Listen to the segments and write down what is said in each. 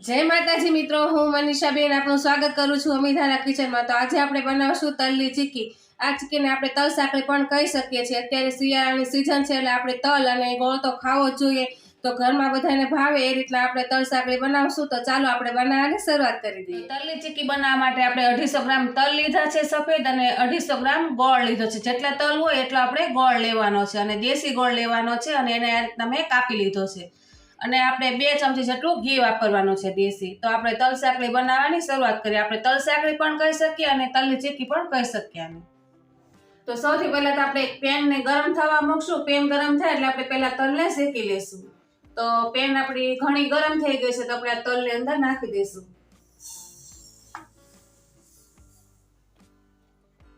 જય માતાજી મિત્રો હું મનીષાબેન આપનું સ્વાગત કરું છું અમીધારા કિચનમાં. તો આજે આપણે બનાવશું તલની ચીકી. આ ચીકીને આપણે તલ સાંકળી પણ કહી શકીએ છીએ. અત્યારે શિયાળાની સિઝન છે એટલે આપણે તલ અને ગોળ તો ખાવો જ જોઈએ. તો ઘરમાં બધાને ભાવે એ રીતના આપણે તલ સાંકળી બનાવશું. તો ચાલો આપણે બનાવવાની શરૂઆત કરી દઈએ. તલની ચીકી બનાવવા માટે આપણે અઢીસો ગ્રામ તલ લીધા છે સફેદ અને અઢીસો ગ્રામ ગોળ લીધો છે. જેટલા તલ હોય એટલો આપણે ગોળ લેવાનો છે અને દેશી ગોળ લેવાનો છે અને એને આ રીતના મેં કાપી લીધો છે. અને આપણે બે ચમચી જેટલું ઘી વાપરવાનું છે દેશી. તો આપણે તલ સાંકળી બનાવવાની શરૂઆત કરીએ. આપણે તલ સાંકળી પણ કહી શકીએ અને તલની ચીકી પણ કહી શકીએ આને તો સૌથી પહેલા તો આપણે પેનને ગરમ થવા મૂકશું. પેન ગરમ થાય એટલે આપણે પહેલા તલને શેકી લેશું. તો પેન આપણી ઘણી ગરમ થઈ ગઈ છે તો આપણે આ તલની અંદર નાખી દઈશું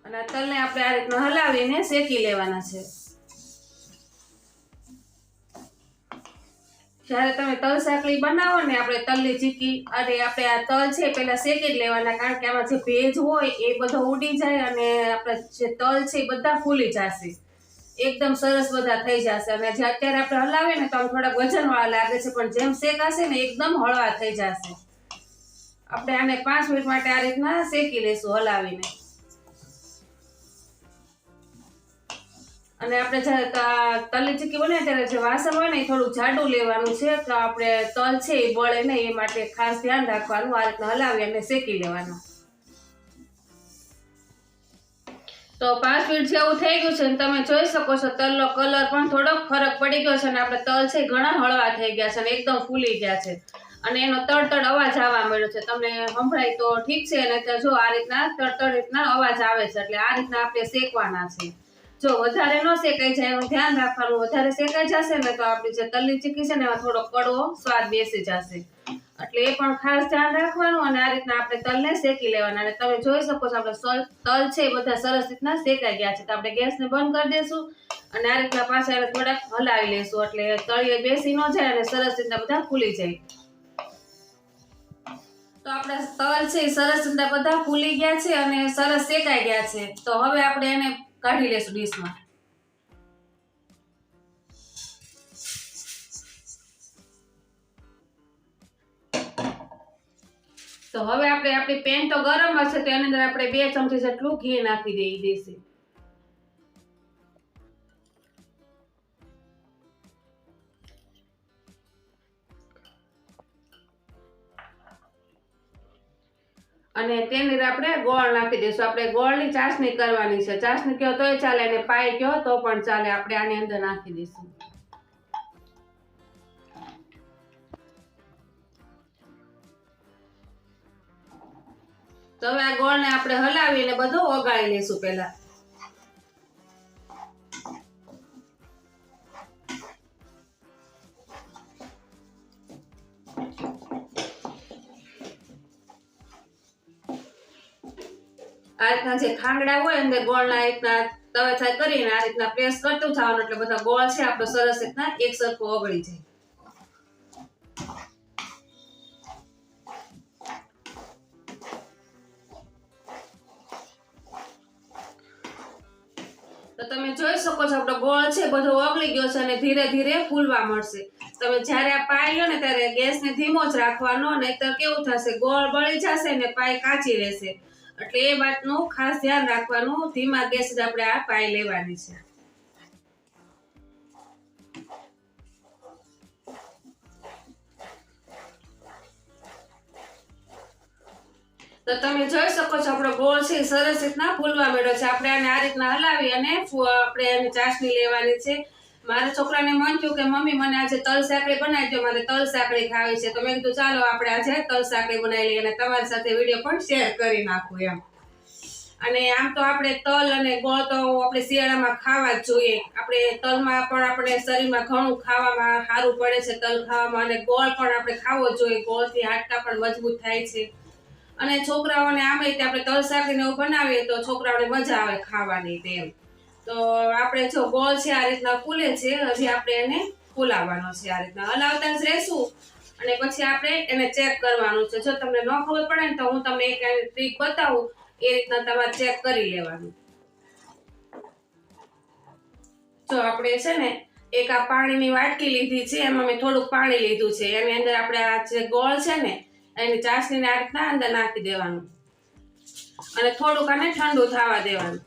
અને આ તલને આપણે આ રીતના હલાવીને શેકી લેવાના છે. જ્યારે તમે તલ સાંકળી બનાવો ને આપણે તલની ચીકી અને આપણે આ તલ છે પહેલાં શેકી જ લેવાના કારણ કે આમાં જે ભેજ હોય એ બધો ઉડી જાય અને આપણે જે તલ છે એ બધા ફૂલી જશે. એકદમ સરસ બધા થઈ જશે. અને જે અત્યારે આપણે હલાવીએ ને તો આમ થોડાક વજનવાળા લાગે છે, પણ જેમ શેકાશે ને એકદમ હળવા થઈ જશે. આપણે આને પાંચ મિનિટ માટે આ રીતના શેકી લઈશું હલાવીને. અને આપણે તલની ચીક્કી બને ત્યારે જે વાસણ હોય ને એ થોડું જાડું લેવાનું છે. તો આપણે તલ છે એ બળે નહીં એ માટે ખાસ ધ્યાન રાખવાનું, આ રીતના હલાવી અને શેકી લેવાનું. તો પાંચ મિનિટ જેવું થઈ ગયું છે તમે જોઈ શકો છો તલનો કલર પણ થોડોક ફરક પડી ગયો છે અને આપણે તલ છે ઘણા હળવા થઈ ગયા છે અને એકદમ ફૂલી ગયા છે. અને એનો તડતડ અવાજ આવવા મળ્યો છે. તમને સંભળાય તો ઠીક છે અને જો આ રીતના તડતડ રીતના અવાજ આવે છે, એટલે આ રીતના આપણે શેકવાના છે. જો વધારે ન શેકાઈ જાય, એનું ધ્યાન રાખવાનું. વધારે શેકાઈ જશે ને તો આપણી જે તલની ચીકી છે ને, એમાં થોડો કડવો સ્વાદ બેસી જશે. એટલે એ પણ ખાસ ધ્યાન રાખવાનું અને આ રીતના આપણે તલને શેકી લેવાના. અને તમે જોઈ શકો છો, આપણે તલ છે એ બધા સરસ રીતના શેકાઈ ગયા છે. તો આપણે ગેસને બંધ કરી દઈશું અને આ રીતના પાછા એને થોડાક હલાવી લઈશું એટલે તળીએ બેસી ન જાય અને સરસ રીતના બધા ફૂલી જાય. તો આપણા તલ છે સરસ રીતના બધા ફૂલી ગયા છે અને સરસ શેકાઈ ગયા છે. તો હવે આપણે એને કાઢી લેશું ડીશમાં. તો હવે આપણે આપણી પેન તો ગરમ હશે તો એની અંદર આપણે બે ચમચી જેટલું ઘી નાખી દઈએ દેશી. અને તેની આપણે ગોળ નાખી દઈશું. આપણે ગોળની ચાસણી કરવાની છે. ચાસણી કહો તોય ચાલે અને પાઈ કહો તો પણ ચાલે. આપણે આની અંદર નાખી દઈશું. તો હવે આ ગોળને આપણે હલાવીને બધું ઓગાળી લઈશું પહેલા. આ રીતના જે ખાંગડા હોય અંદર ગોળના રીતના તવેથા કરીને આ રીતના પ્રેસ કરતું થવાનું એટલે બધા ગોળ છે, આપણો સરસ રીતના એક સરખો ઓગળી જાય. તો તમે જોઈ શકો છો, આપણો ગોળ છે, બધો ઓગળી ગયો છે અને ધીરે ધીરે ફૂલવા મળશે. તમે જ્યારે આ પાય લો ને ત્યારે ગેસને ધીમો જ રાખવાનો, નહીતર કેવું થશે? ગોળ બળી જશે ને પાય કાચી રહેશે. એટલે એ વાતનું ખાસ ધ્યાન રાખવાનું. ધીમા ગેસ જ આપણે આ પાય લેવાની છે. તો તમે જોઈ શકો છો, આપણો ગોળ છે સરસ રીતના ફૂલવા મળ્યો છે. આપણે આને આ રીતના હલાવી અને આપણે એની ચાસણી લેવાની છે. મારા છોકરાને મન થયું કે, મમ્મી, મને આજે તલ સાંકળી બનાવી દો મારે તલ સાંકળી ખાવી છે. તો મેં કીધું, ચાલો, આપણે આજે તલ સાંકળી બનાવી લઈએ અને તમારી સાથે વીડિયો પણ શેર કરી નાખું એમ. અને આમ તો આપણે તલ અને ગોળ તો આપણે શિયાળામાં ખાવા જ જોઈએ. આપણે તલમાં પણ આપણે શરીરમાં ઘણું ખાવામાં સારું પડે છે તલ ખાવામાં અને ગોળ પણ આપણે ખાવો જોઈએ. ગોળથી હાડકા પણ મજબૂત થાય છે. અને છોકરાઓને આમ તે આપણે તલ એવું બનાવીએ તો છોકરાઓને મજા આવે ખાવાની તેમ. તો આપણે જો ગોળ છે આ રીતના ફૂલે છે, હજી આપણે એને ફૂલાવવાનો છે આ રીતના. હલાવતા જ રહેશું અને પછી આપણે એને ચેક કરવાનું છે. જો તમને ન ખબર પડે ને તો હું તમને એક ટ્રીક બતાવું, એ રીતના તમારે ચેક કરી લેવાનું. જો આપણે છે ને એક આ પાણીની વાટકી લીધી છે, એમાં મેં થોડુંક પાણી લીધું છે. એની અંદર આપણે આ જે ગોળ છે ને, એની ચાસણીને આ રીતના અંદર નાખી દેવાનું. અને થોડુંક આને ઠંડુ થવા દેવાનું.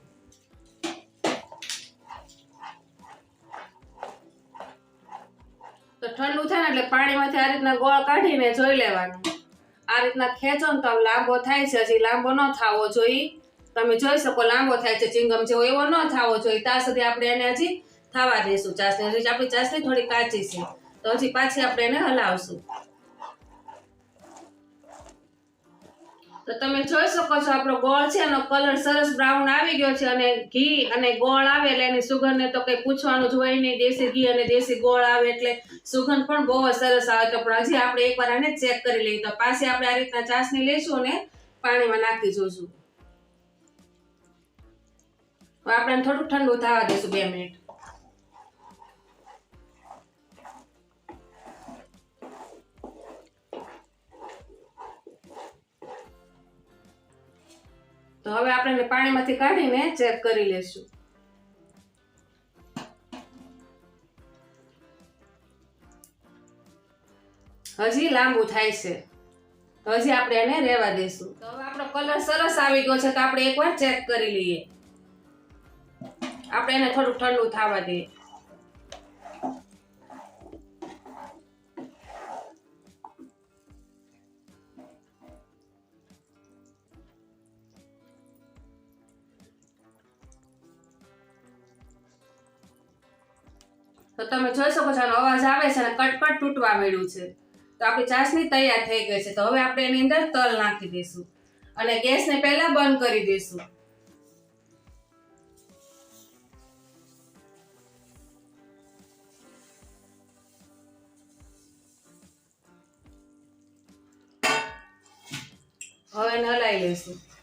ઠંડુ થાય ને એટલે પાણીમાંથી આ રીતના ગોળ કાઢીને જોઈ લેવાનું. આ રીતના ખેંચો ને તો લાંબો થાય છે, હજી લાંબો ન થવો જોઈએ. તમે જોઈ શકો લાંબો થાય છે, ચિંગમ જેવો એવો ન થવો જોઈએ. ત્યાં સુધી આપણે એને હજી થવા દઈશું ચાસણી. હજી આપણી ચાસણી થોડી કાચી છે. તો હજી પાછી આપણે એને હલાવશું. તો તમે જોઈ શકો છો, આપણો ગોળ છે, એનો કલર સરસ બ્રાઉન આવી ગયો છે અને ઘી અને ગોળ આવે એટલે એની સુગંધને તો કંઈ પૂછવાનું જ હોય નહીં, દેશી ઘી અને દેશી ગોળ આવે એટલે સુગંધ પણ બહુ સરસ આવે તો પણ હજી આપણે એકવાર આને ચેક કરી લઈએ. તો પાછી આપણે આ રીતના ચાસણી લઈશું અને પાણીમાં નાખી જોઈશું આપણે થોડું ઠંડુ થવા દઈશું બે મિનિટ. તો હવે આપણે પાણીમાંથી કાઢીને ચેક કરી લેશું. હજી લાંબુ થાય છે. તો હજી આપણે એને રહેવા દઈશું તો હવે આપણો કલર સરસ આવી ગયો છે તો આપણે એકવાર ચેક કરી લઈએ. આપણે એને થોડું ઠંડુ થવા દઈએ. તો તમે જોઈ શકો છો, આનો અવાજ આવે છે અને કટકટ તૂટવા મળ્યું છે. તો આપણી ચાસણી તૈયાર થઈ ગઈ છે. તો હવે આપણે એની અંદર તલ નાખી દઈશું અને ગેસને પહેલા બંધ કરી દઈશું. હવે એને હલાવી લઈશું.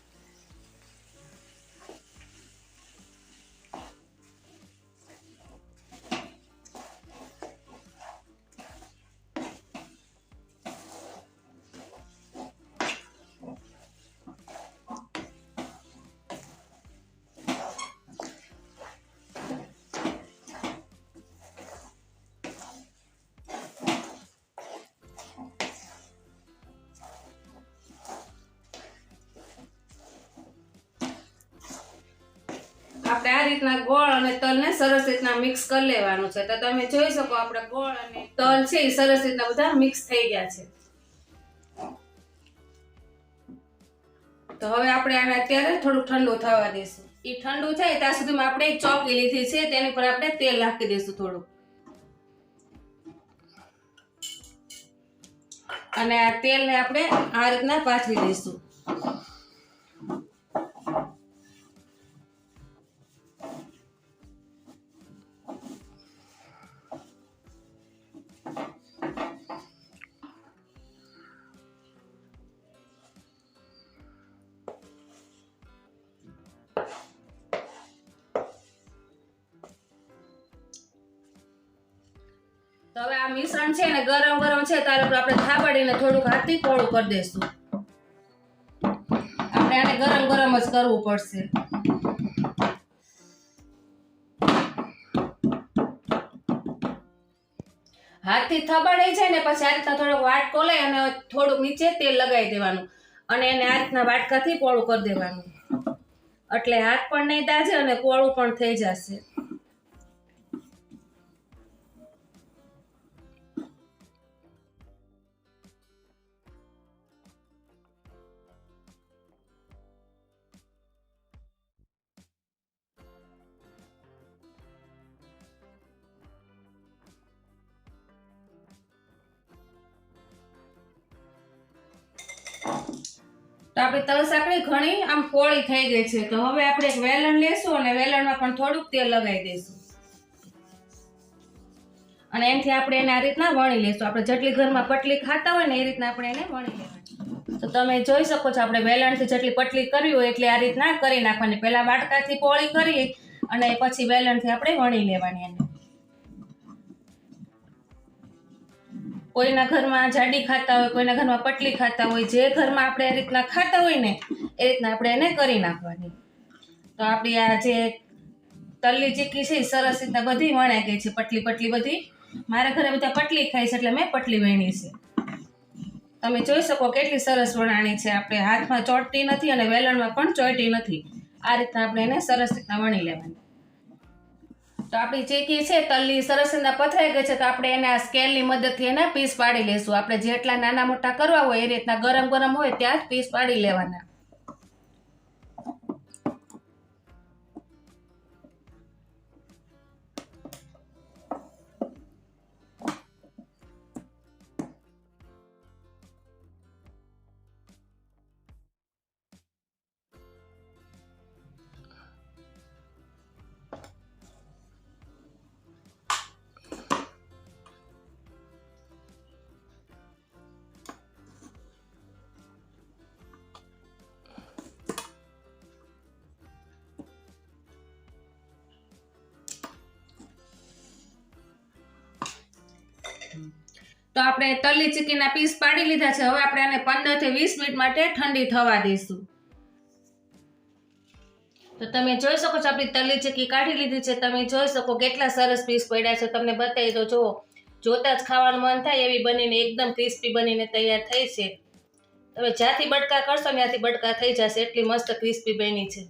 આપણે આ રીતના ગોળ અને તલને સરસ રીતના મિક્સ કરી લેવાનું છે. તો તમે જોઈ શકો આપણે ગોળ અને તલ છે એ સરસ રીતના બધા મિક્સ થઈ ગયા છે. તો હવે આપણે આને અત્યારે થોડું ઠંડુ થવા દઈશું. એ ઠંડુ થાય ત્યાં સુધીમાં આપણે એક ચોકી લીધી છે, તેની પર આપણે તેલ નાખી દઈશું થોડું અને આ તેલને આપણે આ રીતના પાથરી દઈશું. મિશ્રણ છે ને ગરમ ગરમ છે તારે આપણે થાબડીને થોડુંક હાથી કોળું કરી દઈશું આપણે આને ગરમ ગરમ જ કરવું પડશે. હાથથી થબાડી છે ને પછી આ રીતના થોડોક વાટકો લઈ અને થોડુંક નીચે તેલ લગાવી દેવાનું. અને એને આ રીતના વાટકાથી કોળું કરી દેવાનું. એટલે હાથ પણ નહીં દાજે અને કોળું પણ થઈ જશે. તો આપણી તલ સાંકળી ઘણી, આમ કોળી થઈ ગઈ છે. તો હવે આપણે એક વેલણ લેશું અને વેલણમાં પણ થોડુંક તેલ લગાવી દઈશું. અને એનાથી આપણે એને આ રીતના વણી લઈશું. આપણે જેટલી ઘરમાં પટલી ખાતા હોય ને એ રીતના આપણે એને વણી લેવાની. તો તમે જોઈ શકો છો આપણે વેલણથી જેટલી પટલી કરવી હોય એટલે આ રીતના કરી નાખવાની. પહેલાં વાટકાથી પોળી કરી અને પછી વેલણથી આપણે વણી લેવાની એને. કોઈના ઘરમાં જાડી ખાતા હોય, કોઈના ઘરમાં પટલી ખાતા હોય, જે ઘરમાં આપણે આ રીતના ખાતા હોય ને, એ રીતના આપણે એને કરી નાખવાની. તો આપણી આ જે તલ્લી ચીક્કી છે સરસ રીતના બધી વણાઈ ગઈ છે, પટલી પટલી બધી. મારા ઘરે બધા પટલી ખાય છે, એટલે મેં પટલી વણી છે. તમે જોઈ શકો કેટલી સરસ વણાણી છે, આપણે હાથમાં ચોટતી નથી અને વેલણમાં પણ ચોંટી નથી. આ રીતના આપણે એને સરસ રીતના વણી લેવાની. તો આપણી ચીકી છે તલની સરસ રીતના પથરાઈ ગઈ છે તો આપણે એના સ્કેલની મદદથી એના પીસ પાડી લેશું. આપણે જેટલા નાના મોટા કરવા હોય એ રીતના ગરમ ગરમ હોય ત્યાં જ પીસ પાડી લેવાના. આપણે તલી ચીકીના પીસ પાડી લીધા છે. હવે આપણે આને પંદરથી વીસ મિનિટ માટે ઠંડી થવા દઈશું. તો તમે જોઈ શકો છો, આપણી તલી ચીકી કાઢી લીધી છે. તમે જોઈ શકો કેટલા સરસ પીસ પડ્યા છે. તમને બતાવી દો જુઓ. જોતા જ ખાવાનું મન થાય એવી બનીને એકદમ ક્રિસ્પી બનીને તૈયાર થઈ છે. તમે જ્યાંથી બટકા કરશો ત્યાંથી બટકા થઈ જશે. એટલી મસ્ત ક્રિસ્પી બની છે.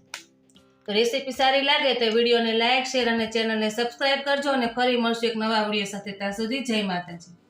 તો રેસીપી સારી લાગે તો વિડીયોને લાઇક શેર અને ચેનલને સબસ્ક્રાઇબ કરજો અને ફરી મળશું એક નવા વીડિયો સાથે. ત્યાં સુધી જય માતાજી.